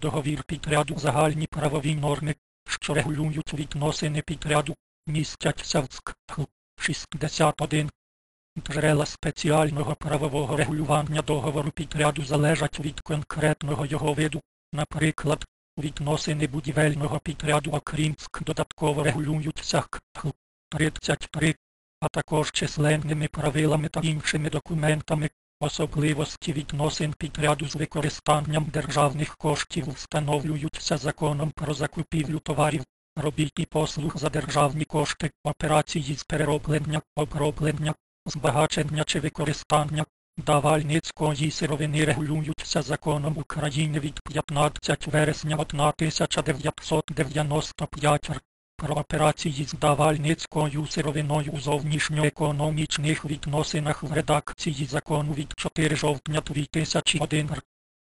Договір підряду загальні правові норми, що регулюють відносини підряду, містяться в СКХ 61. Джерела спеціального правового регулювання договору підряду залежать від конкретного його виду, наприклад, відносини будівельного підряду окрім СК додатково регулюються КХ 33, а також численними правилами та іншими документами, особливості відносин підряду з використанням державних коштів встановлюються законом про закупівлю товарів, робіт і послуг за державні кошти, операції з перероблення, оброблення, збагачення чи використання. Давальницької сировини регулюються законом України від 15 вересня 1995 р. Про операції з давальницькою сировиною у зовнішньоекономічних відносинах в редакції закону від 4 жовтня 2001 р.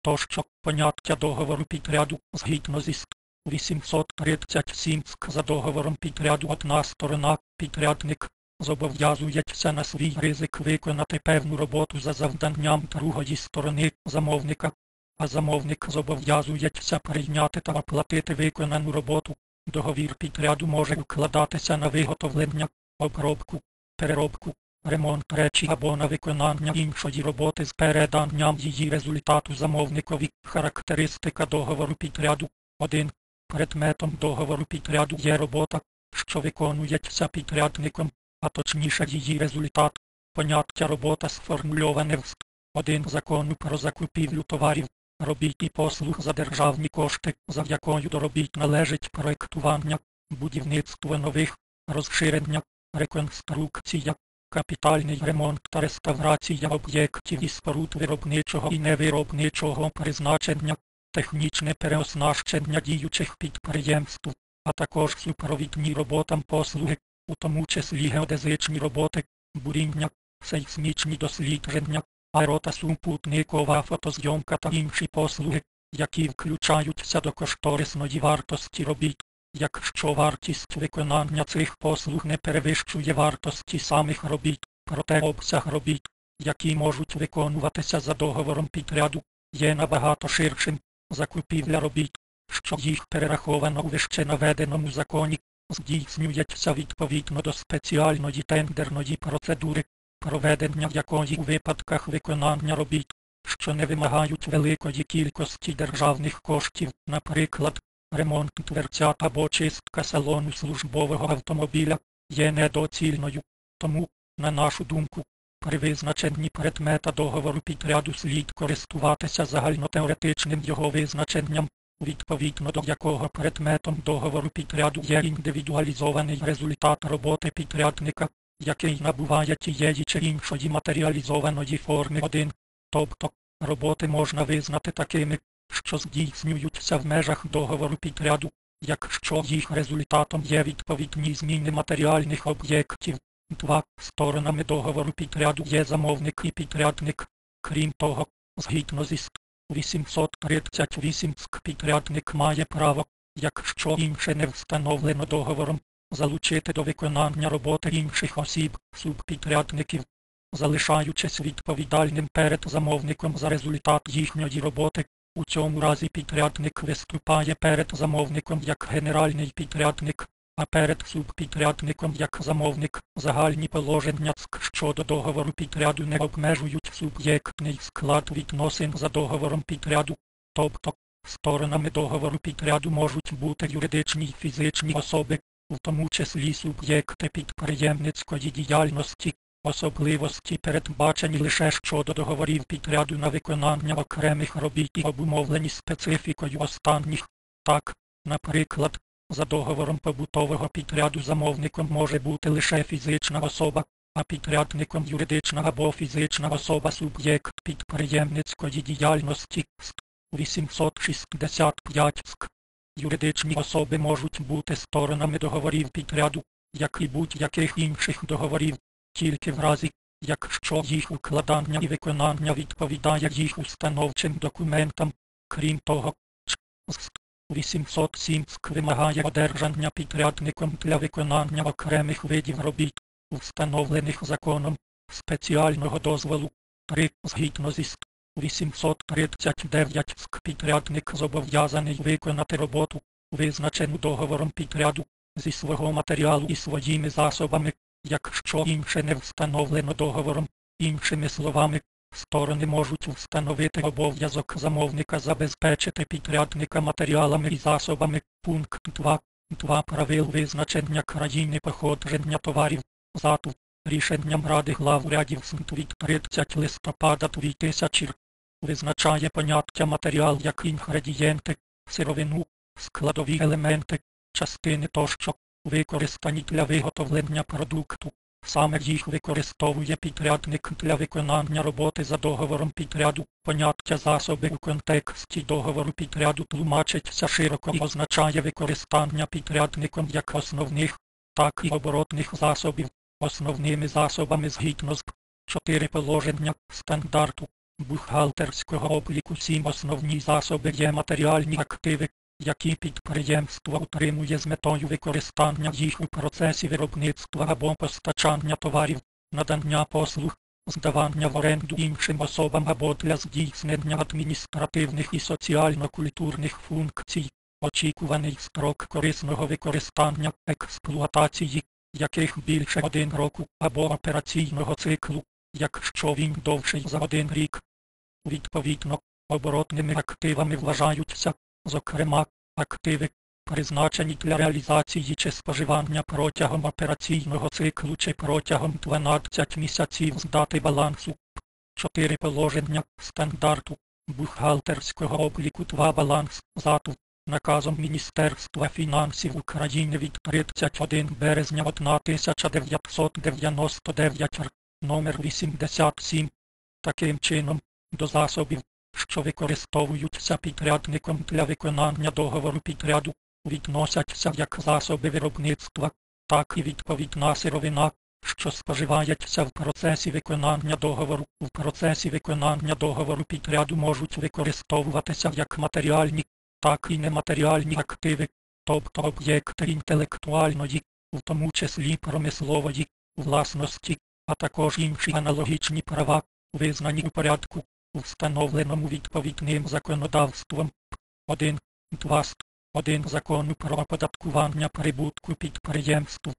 Тощо поняття договору підряду згідно зі ст. 837 СК за договором підряду одна сторона, підрядник, зобов'язується на свій ризик виконати певну роботу за завданням другої сторони замовника, а замовник зобов'язується прийняти та оплатити виконану роботу. Договір підряду може укладатися на виготовлення, обробку, переробку, ремонт речі або на виконання іншої роботи з переданням її результату замовникові. Характеристика договору підряду 1. Предметом договору підряду є робота, що виконується підрядником, а точніше її результат. Поняття робота сформульоване в 1 закону про закупівлю товарів, робіт і послуг за державні кошти, за якою до робіт належить проєктування, будівництво нових, розширення, реконструкція, капітальний ремонт та реставрація об'єктів і споруд виробничого і невиробничого призначення, технічне переоснащення діючих підприємств, а також супровідні роботам послуги, у тому числі геодезичні роботи, буріння, сейсмічні дослідження, аеро та супутникова фотозйомка та інші послуги, які включаються до кошторисної вартості робіт. Якщо вартість виконання цих послуг не перевищує вартості самих робіт, проте обсяг робіт, які можуть виконуватися за договором підряду, є набагато ширшим, закупівля робіт, що їх перераховано у вище наведеному законі, здійснюється відповідно до спеціальної тендерної процедури, проведення якої у випадках виконання робіт, що не вимагають великої кількості державних коштів, наприклад, ремонт дверцят або чистка салону службового автомобіля, є недоцільною. Тому, на нашу думку, при визначенні предмета договору підряду слід користуватися загальнотеоретичним його визначенням, відповідно до якого предметом договору підряду є індивідуалізований результат роботи підрядника, який набуває тієї чи іншої матеріалізованої форми 1. Тобто, роботи можна визнати такими, що здійснюються в межах договору підряду, якщо їх результатом є відповідні зміни матеріальних об'єктів. 2. Сторонами договору підряду є замовник і підрядник. Крім того, згідно зі 838 підрядник має право, якщо інше не встановлено договором, залучити до виконання роботи інших осіб, субпідрядників, залишаючись відповідальним перед замовником за результат їхньої роботи. У цьому разі підрядник виступає перед замовником як генеральний підрядник, а перед субпідрядником як замовник загальні положення щодо договору підряду не обмежують суб'єктний склад відносин за договором підряду, тобто сторонами договору підряду можуть бути юридичні й фізичні особи, в тому числі суб'єкти підприємницької діяльності, особливості передбачені лише щодо договорів підряду на виконання окремих робіт і обумовлені специфікою останніх. Так, наприклад, за договором побутового підряду замовником може бути лише фізична особа, а підрядником юридична або фізична особа суб'єкт підприємницької діяльності. 865 СК. Юридичні особи можуть бути сторонами договорів підряду, як і будь-яких інших договорів, тільки в разі, якщо їх укладання і виконання відповідає їх установчим документам. Крім того, Ч. 807 СК вимагає одержання підрядником для виконання окремих видів робіт, встановлених законом, спеціального дозволу. 3. Згідно зі 839 ск підрядник зобов'язаний виконати роботу, визначену договором підряду, зі свого матеріалу і своїми засобами, якщо інше не встановлено договором, іншими словами, сторони можуть встановити обов'язок замовника забезпечити підрядника матеріалами і засобами. Пункт 2. Два правил визначення країни походження товарів ЗАТУ рішенням Ради глав урядів від 30 листопада 2000 визначає поняття матеріал як інгредієнти, сировину, складові елементи, частини тощо, використані для виготовлення продукту. Саме їх використовує підрядник для виконання роботи за договором підряду. Поняття засоби у контексті договору підряду тлумачиться широко і означає використання підрядником як основних, так і оборотних засобів. Основними засобами згідно з 4 положення стандарту бухгалтерського обліку сім основні засоби є матеріальні активи, які підприємство утримує з метою використання їх у процесі виробництва або постачання товарів, надання послуг, здавання в оренду іншим особам або для здійснення адміністративних і соціально-культурних функцій, очікуваний строк корисного використання експлуатації, яких більше один року або операційного циклу, якщо він довший за один рік. Відповідно, оборотними активами вважаються, зокрема, активи, призначені для реалізації чи споживання протягом операційного циклу чи протягом 12 місяців з дати балансу. Чотири положення стандарту бухгалтерського обліку 2 баланс ЗАТу наказом Міністерства фінансів України від 31 березня 1999 р. номер 87. Таким чином, до засобів, що використовуються підрядником для виконання договору підряду, відносяться як засоби виробництва, так і відповідна сировина, що споживається в процесі виконання договору. В процесі виконання договору підряду можуть використовуватися як матеріальні, так і нематеріальні активи, тобто об'єкти інтелектуальної, в тому числі промислової, власності, а також інші аналогічні права, визнані у порядку, встановленому відповідним законодавством. 1. 2. 1 закону про оподаткування прибутку підприємств.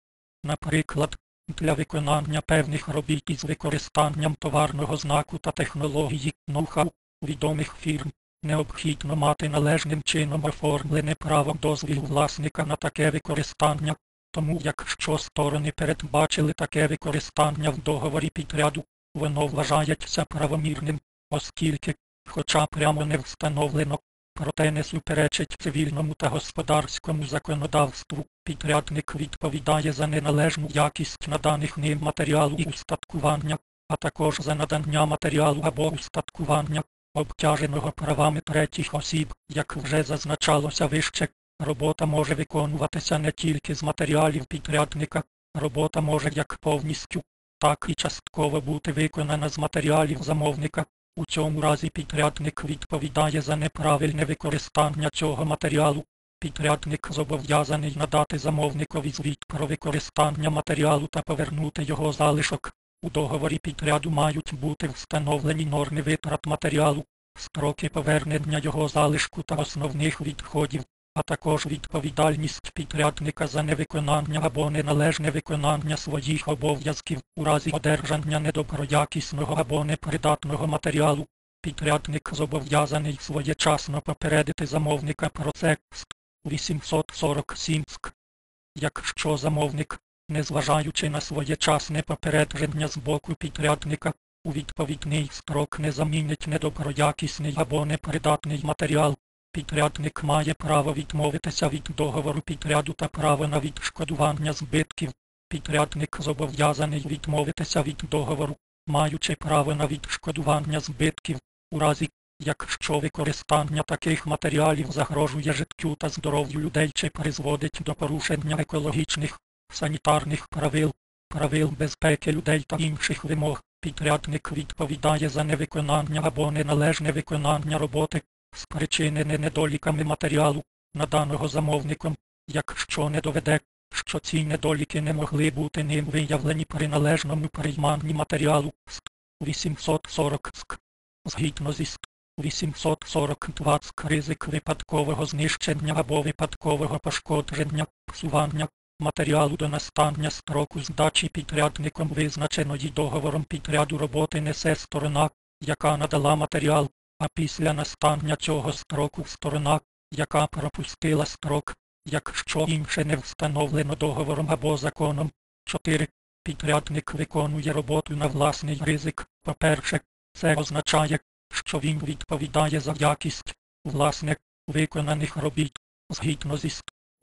Наприклад, для виконання певних робіт із використанням товарного знаку та технології ноу-хау відомих фірм необхідно мати належним чином оформлене право дозвілу власника на таке використання, тому якщо сторони передбачили таке використання в договорі підряду, воно вважається правомірним, оскільки, хоча прямо не встановлено, проте не суперечить цивільному та господарському законодавству, підрядник відповідає за неналежну якість наданих ним матеріалу і устаткування, а також за надання матеріалу або устаткування, обтяженого правами третіх осіб, як вже зазначалося вище, робота може виконуватися не тільки з матеріалів підрядника, робота може як повністю, так і частково бути виконана з матеріалів замовника. У цьому разі підрядник відповідає за неправильне використання цього матеріалу. Підрядник зобов'язаний надати замовникові звіт про використання матеріалу та повернути його залишок. У договорі підряду мають бути встановлені норми витрат матеріалу, строки повернення його залишку та основних відходів, а також відповідальність підрядника за невиконання або неналежне виконання своїх обов'язків у разі одержання недоброякісного або непридатного матеріалу. Підрядник зобов'язаний своєчасно попередити замовника про це 847 ск. Якщо замовник, незважаючи на своєчасне попередження з боку підрядника, у відповідний строк не замінить недоброякісний або непридатний матеріал, підрядник має право відмовитися від договору підряду та право на відшкодування збитків. Підрядник зобов'язаний відмовитися від договору, маючи право на відшкодування збитків, у разі, якщо використання таких матеріалів загрожує життю та здоров'ю людей чи призводить до порушення екологічних, санітарних правил, правил безпеки людей та інших вимог, підрядник відповідає за невиконання або неналежне виконання роботи, спричинене недоліками матеріалу, наданого замовником, якщо не доведе, що ці недоліки не могли бути ним виявлені при належному прийманні матеріалу 840 ск. згідно зі 842 ризик випадкового знищення або випадкового пошкодження, псування матеріалу до настання строку здачі підрядником визначеної договором підряду роботи несе сторона, яка надала матеріал, а після настання цього строку сторона, яка пропустила строк, якщо інше не встановлено договором або законом. 4. Підрядник виконує роботу на власний ризик. По-перше, це означає, що він відповідає за якість власне виконаних робіт. Згідно зі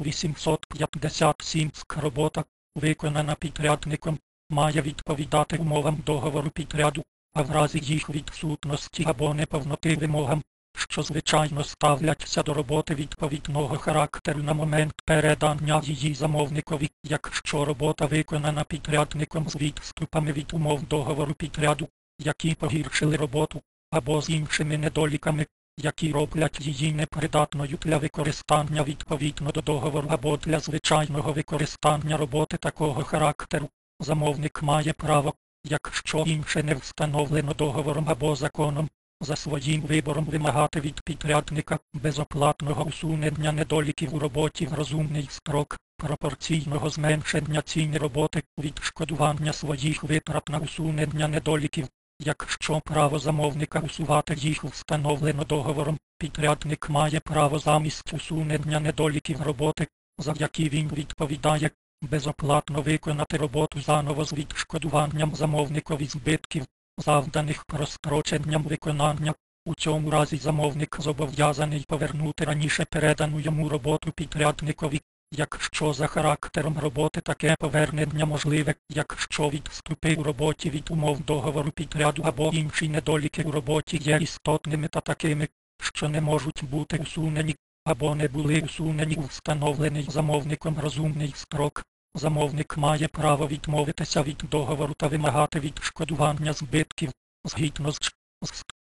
857 робота, виконана підрядником, має відповідати умовам договору підряду, а в разі їх відсутності або неповноти вимогам, що звичайно ставляться до роботи відповідного характеру на момент передання її замовникові, якщо робота виконана підрядником з відступами від умов договору підряду, які погіршили роботу, або з іншими недоліками, які роблять її непридатною для використання відповідно до договору або для звичайного використання роботи такого характеру. Замовник має право, якщо інше не встановлено договором або законом, за своїм вибором вимагати від підрядника безоплатного усунення недоліків у роботі в розумний строк, пропорційного зменшення ціни роботи, відшкодування своїх витрат на усунення недоліків. Якщо право замовника усувати їх встановлено договором, підрядник має право замість усунення недоліків роботи, за які він відповідає, безоплатно виконати роботу заново з відшкодуванням замовникові збитків, завданих простроченням виконання. У цьому разі замовник зобов'язаний повернути раніше передану йому роботу підрядникові, якщо за характером роботи таке повернення можливе, якщо відступи у роботі від умов договору підряду або інші недоліки у роботі є істотними та такими, що не можуть бути усунені, або не були усунені у встановлений замовником розумний строк. Замовник має право відмовитися від договору та вимагати відшкодування збитків згідно з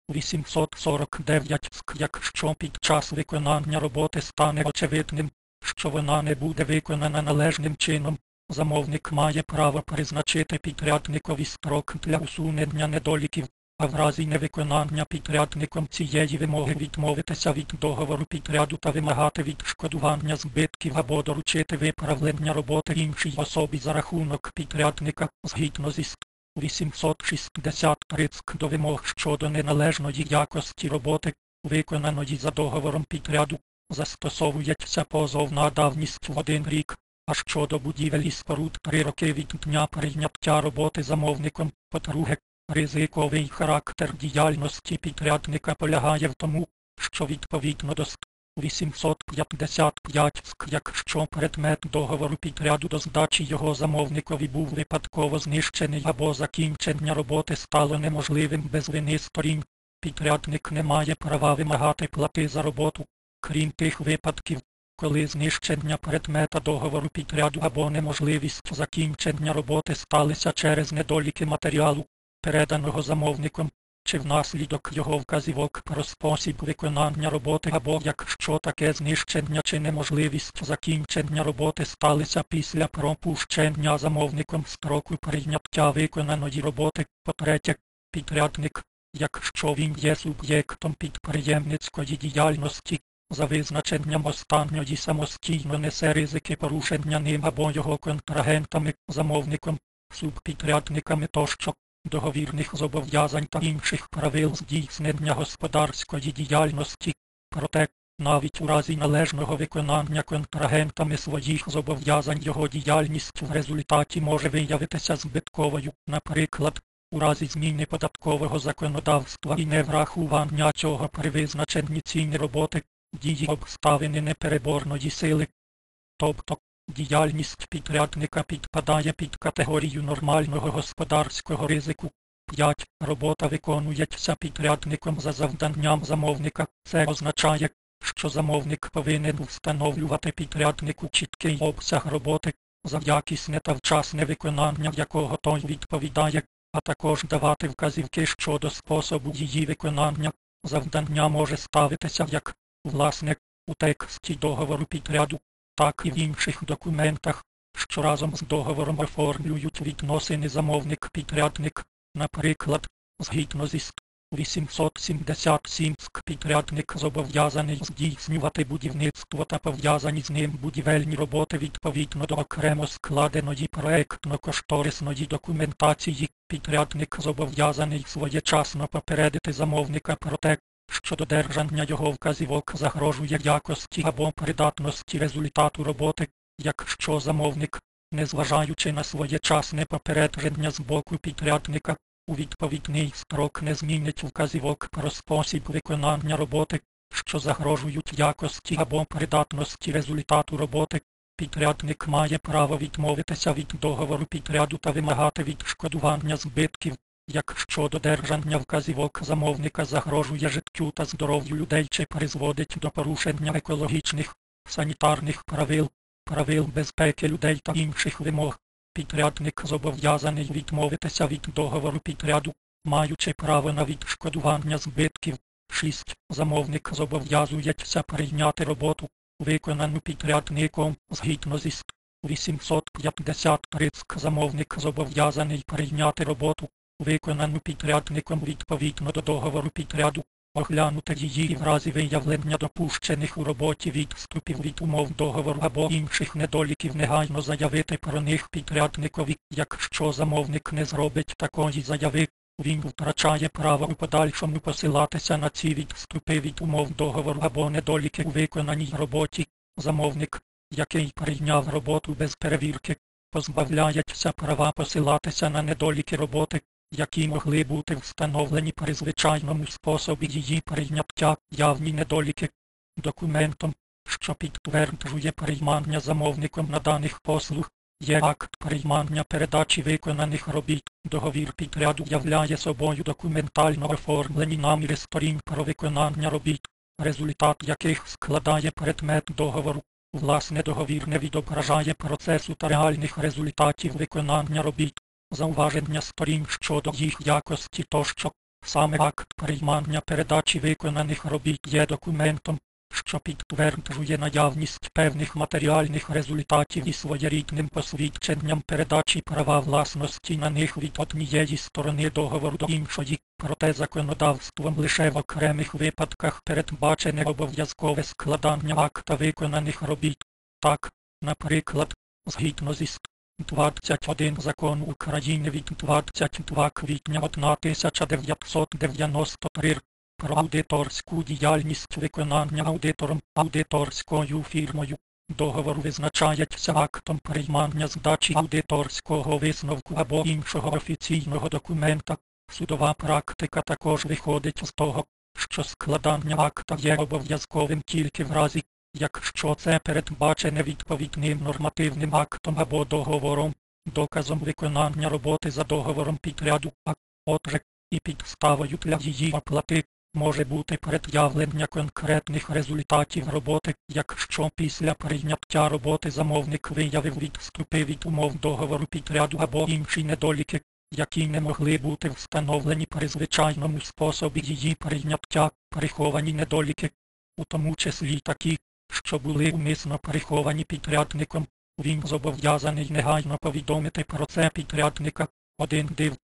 849 якщо під час виконання роботи стане очевидним, що вона не буде виконана належним чином, замовник має право призначити підрядникові строк для усунення недоліків, а в разі невиконання підрядником цієї вимоги відмовитися від договору підряду та вимагати відшкодування збитків або доручити виправлення роботи іншій особі за рахунок підрядника згідно зі 860 рицк до вимог щодо неналежної якості роботи, виконаної за договором підряду, застосовується позов на давність в один рік, а щодо будівель і споруд три роки від дня прийняття роботи замовником, по-друге, Ризиковий характер діяльності підрядника полягає в тому, що відповідно до 855 СК, якщо предмет договору підряду до здачі його замовникові був випадково знищений або закінчення роботи стало неможливим без вини сторін, підрядник не має права вимагати плати за роботу, крім тих випадків, коли знищення предмета договору підряду або неможливість закінчення роботи сталися через недоліки матеріалу переданого замовником, чи внаслідок його вказівок про спосіб виконання роботи або якщо таке знищення чи неможливість закінчення роботи сталися після пропущення замовником строку прийняття виконаної роботи, по-третє, підрядник, якщо він є суб'єктом підприємницької діяльності, за визначенням останньої самостійно несе ризики порушення ним або його контрагентами, замовником, субпідрядниками тощо договірних зобов'язань та інших правил здійснення господарської діяльності, проте навіть у разі належного виконання контрагентами своїх зобов'язань його діяльність в результаті може виявитися збитковою, наприклад, у разі зміни податкового законодавства і неврахування цього при визначенні ціни роботи, дії обставини непереборної сили. Тобто, Діяльність підрядника підпадає під категорію нормального господарського ризику. 5. Робота виконується підрядником за завданням замовника. Це означає, що замовник повинен встановлювати підряднику чіткий обсяг роботи, за якісне та вчасне виконання якого той відповідає, а також давати вказівки щодо способу її виконання. Завдання може ставитися як власне у тексті договору підряду так і в інших документах, що разом з договором оформлюють відносини замовник-підрядник, наприклад, згідно зі 877 ск підрядник зобов'язаний здійснювати будівництво та пов'язані з ним будівельні роботи відповідно до окремо складеної проектно-кошторисної документації. Підрядник зобов'язаний своєчасно попередити замовника про те, що додержання його вказівок загрожує якості або придатності результату роботи, якщо замовник, незважаючи на своєчасне попередження з боку підрядника, у відповідний строк не змінить вказівок про спосіб виконання роботи, що загрожують якості або придатності результату роботи, підрядник має право відмовитися від договору підряду та вимагати відшкодування збитків, якщо додержання вказівок замовника загрожує життю та здоров'ю людей чи призводить до порушення екологічних, санітарних правил, правил безпеки людей та інших вимог. Підрядник зобов'язаний відмовитися від договору підряду, маючи право на відшкодування збитків. 6. Замовник зобов'язується прийняти роботу, виконану підрядником згідно зі 853 замовник зобов'язаний прийняти роботу, виконану підрядником відповідно до договору підряду, оглянути її в разі виявлення допущених у роботі відступів від умов договору або інших недоліків негайно заявити про них підрядникові, якщо замовник не зробить такої заяви, він втрачає право у подальшому посилатися на ці відступи від умов договору або недоліки у виконаній роботі. Замовник, який прийняв роботу без перевірки, позбавляється права посилатися на недоліки роботи, які могли бути встановлені при звичайному способі її прийняття, явні недоліки, документом, що підтверджує приймання замовником наданих послуг, є акт приймання передачі виконаних робіт. Договір підряду являє собою документально оформлені наміри сторін про виконання робіт, результат яких складає предмет договору. Власне договір не відображає процесу та реальних результатів виконання робіт зауваження сторін щодо їх якості тощо. Саме акт приймання передачі виконаних робіт є документом, що підтверджує наявність певних матеріальних результатів і своєрідним посвідченням передачі права власності на них від однієї сторони договору до іншої, проте законодавством лише в окремих випадках передбачене обов'язкове складання акта виконаних робіт. Так, наприклад, згідно зі 21 закон України від 22 квітня 1993 про аудиторську діяльність виконання аудитором аудиторською фірмою. Договор визначається актом приймання здачі аудиторського висновку або іншого офіційного документа. Судова практика також виходить з того, що складання акта є обов'язковим тільки в разі, якщо це передбачене відповідним нормативним актом або договором, доказом виконання роботи за договором підряду, а отже, і підставою для її оплати може бути пред'явлення конкретних результатів роботи, якщо після прийняття роботи замовник виявив відступи від умов договору підряду або інші недоліки, які не могли бути встановлені при звичайному способі її прийняття, приховані недоліки, у тому числі такі, що були умисно приховані підрядником, він зобов'язаний негайно повідомити про це підрядника. Один див.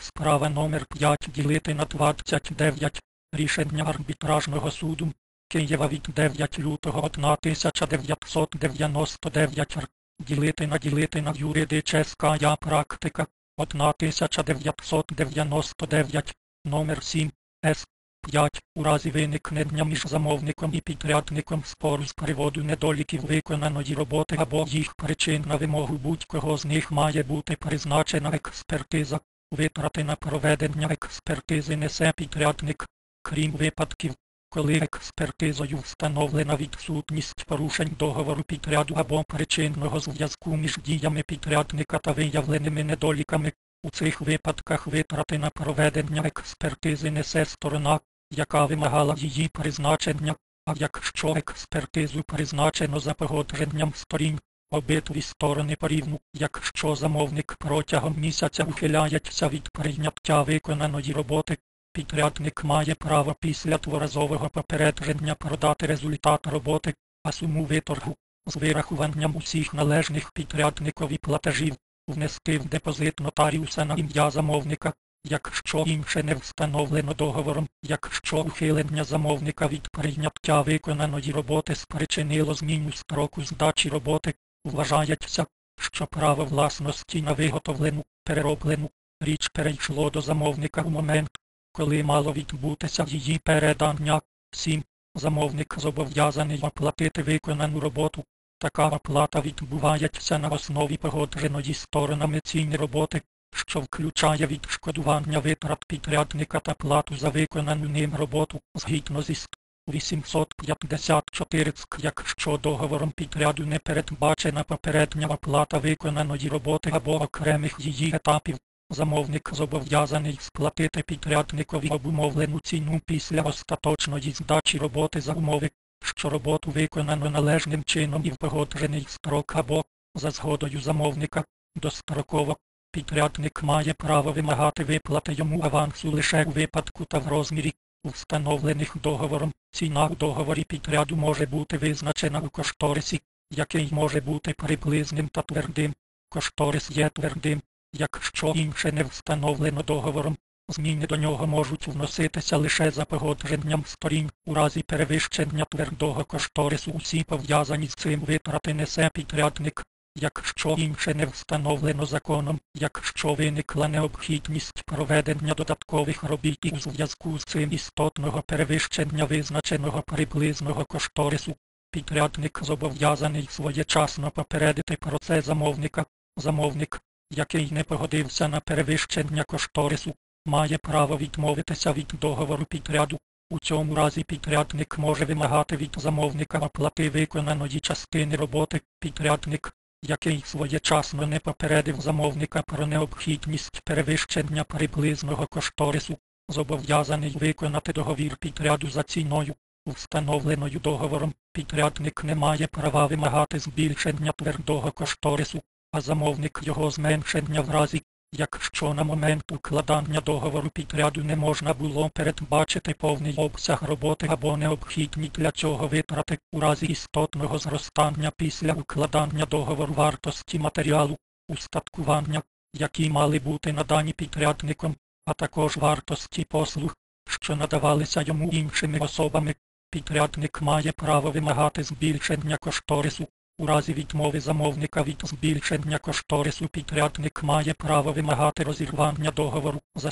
Справа номер 5 ділити на 29. Рішення арбітражного суду Києва від 9 лютого 1999 р. Ділити на ділити на юридическа практика 1999 номер 7 С. 5. У разі виникнення між замовником і підрядником спору з приводу недоліків виконаної роботи або їх причин на вимогу будь-кого з них має бути призначена експертиза. Витрати на проведення експертизи несе підрядник, крім випадків, коли експертизою встановлена відсутність порушень договору підряду або причинного зв'язку між діями підрядника та виявленими недоліками. У цих випадках витрати на проведення експертизи несе сторона, яка вимагала її призначення, а якщо експертизу призначено за погодженням сторін, обидві сторони порівну, якщо замовник протягом місяця ухиляється від прийняття виконаної роботи, підрядник має право після творазового попередження продати результат роботи, а суму виторгу з вирахуванням усіх належних підрядникові платежів внести в депозит нотаріуса на ім'я замовника, якщо інше не встановлено договором, якщо ухилення замовника від прийняття виконаної роботи спричинило зміну строку здачі роботи, вважається, що право власності на виготовлену, перероблену річ перейшло до замовника у момент, коли мало відбутися її передання. 7. Замовник зобов'язаний оплатити виконану роботу. Така оплата відбувається на основі погодженої сторонами ціни роботи, що включає відшкодування витрат підрядника та плату за виконану ним роботу згідно зі 854 ЦК, якщо договором підряду не передбачена попередня оплата виконаної роботи або окремих її етапів. Замовник зобов'язаний сплатити підрядникові обумовлену ціну після остаточної здачі роботи за умови, що роботу виконано належним чином і в погоджений строк або, за згодою замовника, достроково. Підрядник має право вимагати виплати йому авансу лише у випадку та в розмірі, встановлених договором. Ціна у договорі підряду може бути визначена у кошторисі, який може бути приблизним та твердим. Кошторис є твердим, якщо інше не встановлено договором. Зміни до нього можуть вноситися лише за погодженням сторін. У разі перевищення твердого кошторису усі пов'язані з цим витрати несе підрядник. Якщо інше не встановлено законом, якщо виникла необхідність проведення додаткових робіт і у зв'язку з цим істотного перевищення визначеного приблизного кошторису, підрядник зобов'язаний своєчасно попередити про це замовника. Замовник, який не погодився на перевищення кошторису, має право відмовитися від договору підряду. У цьому разі підрядник може вимагати від замовника оплати виконаної частини роботи. Підрядник, який своєчасно не попередив замовника про необхідність перевищення приблизного кошторису, зобов'язаний виконати договір підряду за ціною, встановленою договором. Підрядник не має права вимагати збільшення твердого кошторису, а замовник його зменшення в разі, якщо на момент укладання договору підряду не можна було передбачити повний обсяг роботи або необхідні для цього витрати у разі істотного зростання після укладання договору вартості матеріалу, устаткування, які мали бути надані підрядником, а також вартості послуг, що надавалися йому іншими особами. Підрядник має право вимагати збільшення кошторису. У разі відмови замовника від збільшення кошторису підрядник має право вимагати розірвання договору за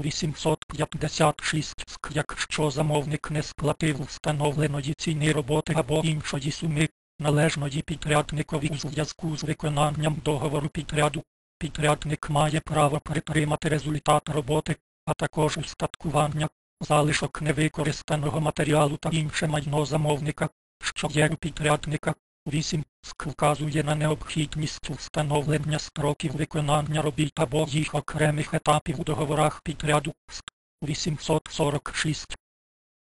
856 ск, якщо замовник не сплатив встановленої ціни роботи або іншої суми, належної підрядникові у зв'язку з виконанням договору підряду. Підрядник має право притримати результат роботи, а також устаткування, залишок невикористаного матеріалу та інше майно замовника, що є у підрядника. 8. СК вказує на необхідність встановлення строків виконання робіт або їх окремих етапів у договорах підряду. 846.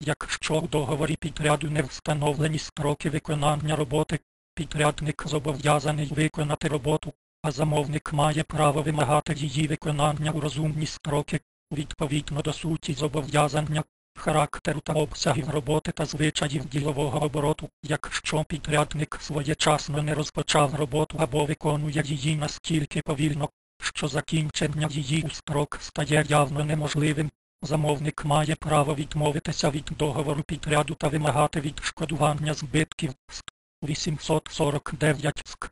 Якщо у договорі підряду не встановлені строки виконання роботи, підрядник зобов'язаний виконати роботу, а замовник має право вимагати її виконання у розумні строки, відповідно до суті зобов'язання, характеру та обсягів роботи та звичаїв ділового обороту, якщо підрядник своєчасно не розпочав роботу або виконує її настільки повільно, що закінчення її у строк стає явно неможливим, замовник має право відмовитися від договору підряду та вимагати відшкодування збитків. 849 ск.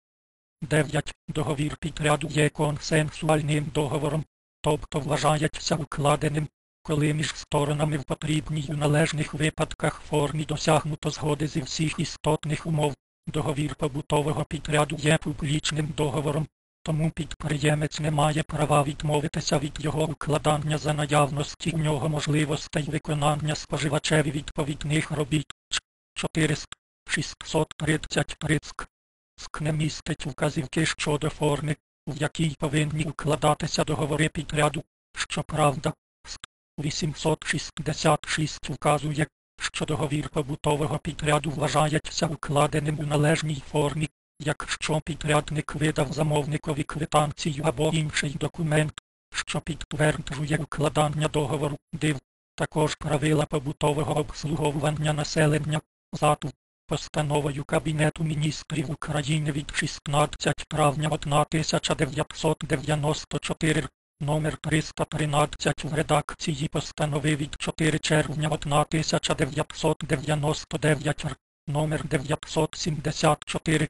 9. Договір підряду є консенсуальним договором, тобто вважається укладеним коли між сторонами в потрібній у належних випадках формі досягнуто згоди зі всіх істотних умов, договір побутового підряду є публічним договором, тому підприємець не має права відмовитися від його укладання за наявності у нього можливостей виконання споживачеві відповідних робіт. 400 633 ск. Ск не містить вказівки щодо форми, в якій повинні укладатися договори підряду, щоправда, 866 вказує, що договір побутового підряду вважається укладеним у належній формі, якщо підрядник видав замовникові квитанцію або інший документ, що підтверджує укладання договору, див, також правила побутового обслуговування населення, ЗАТУ, постановою Кабінету міністрів України від 16 травня 1994 номер 313 в редакції постанови від 4 червня 1999 р. номер 974